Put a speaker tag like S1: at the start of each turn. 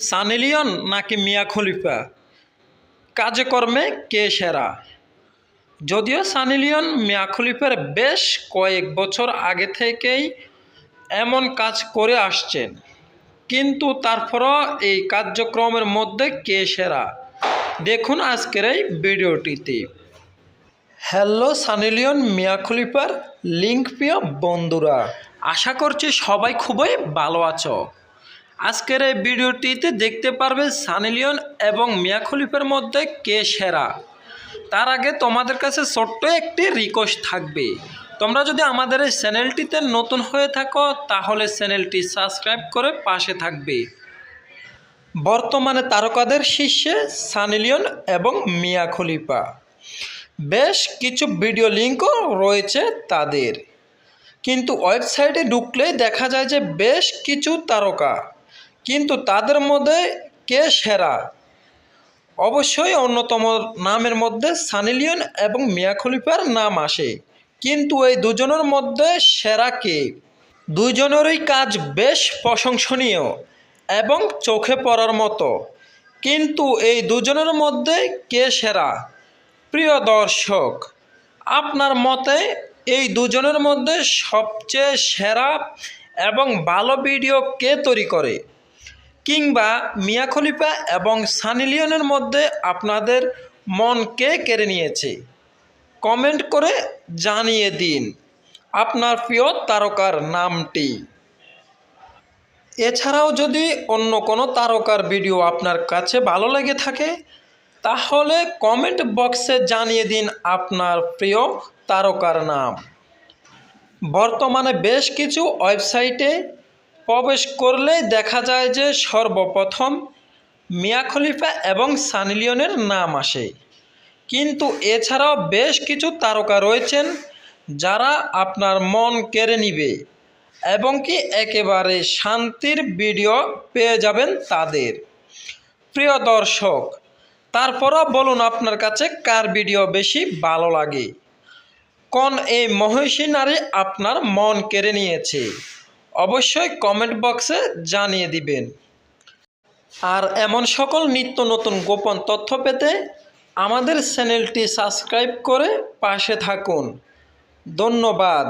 S1: Sunny Leone নাকি মিয়া খলিফা? কাজে কর্মে কে সেরা? যদিও সানি লিওন মিয়া খলিফার বেশ কয়েক বছর আগে থেকেই এমন কাজ করে আসছেন। কিন্তু তারপরও এই কার্যক্রমের মধ্যে কে সেরা? দেখুন আজকের এই ভিডিওটিতে। হ্যালো, সানি লিওন, মিয়া খলিফার লিঙ্ক প্রিয় বন্ধুরা, আশা করছি সবাই খুবই ভালো আছো। আজকের এই ভিডিওটিতে দেখতে পারবে সানি লিওন এবং মিয়া খলিফের মধ্যে কে সেরা। তার আগে তোমাদের কাছে ছোট্ট একটি রিকোয়েস্ট থাকবে। তোমরা যদি আমাদের এই চ্যানেলটিতে নতুন হয়ে থাকো, তাহলে চ্যানেলটি সাবস্ক্রাইব করে পাশে থাকবে। বর্তমানে তারকাদের শীর্ষে সানি লিওন এবং মিয়া খলিফা। বেশ কিছু ভিডিও লিঙ্কও রয়েছে তাদের। কিন্তু ওয়েবসাইটে ঢুকলেই দেখা যায় যে বেশ কিছু তারকা। কিন্তু তাদের মধ্যে কে সেরা? অবশ্যই অন্যতম নামের মধ্যে সানি লিওন এবং মিয়া খলিফার নাম আসে। কিন্তু এই দুজনের মধ্যে সেরা কে? দুজনেরই কাজ বেশ প্রশংসনীয় এবং চোখে পড়ার মতো। কিন্তু এই দুজনের মধ্যে কে সেরা? প্রিয় দর্শক, আপনার মতে এই দুজনের মধ্যে সবচেয়ে সেরা এবং ভালো ভিডিও কে তৈরি করে? কিংবা মিয়া খলিফা এবং সানি লিওনের মধ্যে আপনাদের মন কে কেড়ে নিয়েছে? কমেন্ট করে জানিয়ে দিন। আপনার প্রিয় তারকার নামটি। এছাড়াও যদি অন্য কোনো তারকার ভিডিও আপনার কাছে ভালো লেগে থাকে, তাহলে কমেন্ট বক্সে জানিয়ে দিন আপনার প্রিয় তারকার নাম। বর্তমানে বেশ কিছু ওয়েবসাইটে প্রবেশ করলেই দেখা যায় যে সর্বপ্রথম মিয়া খলিফা এবং সানি লিওনের নাম আসে। কিন্তু এছাড়াও বেশ কিছু তারকা রয়েছেন যারা আপনার মন কেড়ে নিবে এবং কি একেবারে শান্তির ভিডিও পেয়ে যাবেন তাদের। প্রিয় দর্শক, তারপরও বলুন আপনার কাছে কার ভিডিও বেশি ভালো লাগে? কোন এই মহিষী নারী আপনার মন কেড়ে নিয়েছে? অবশ্যই কমেন্ট বক্সে জানিয়ে দিবেন। আর এমন সকল নিত্য নতুন গোপন তথ্য পেতে আমাদের চ্যানেলটি সাবস্ক্রাইব করে পাশে থাকুন। ধন্যবাদ।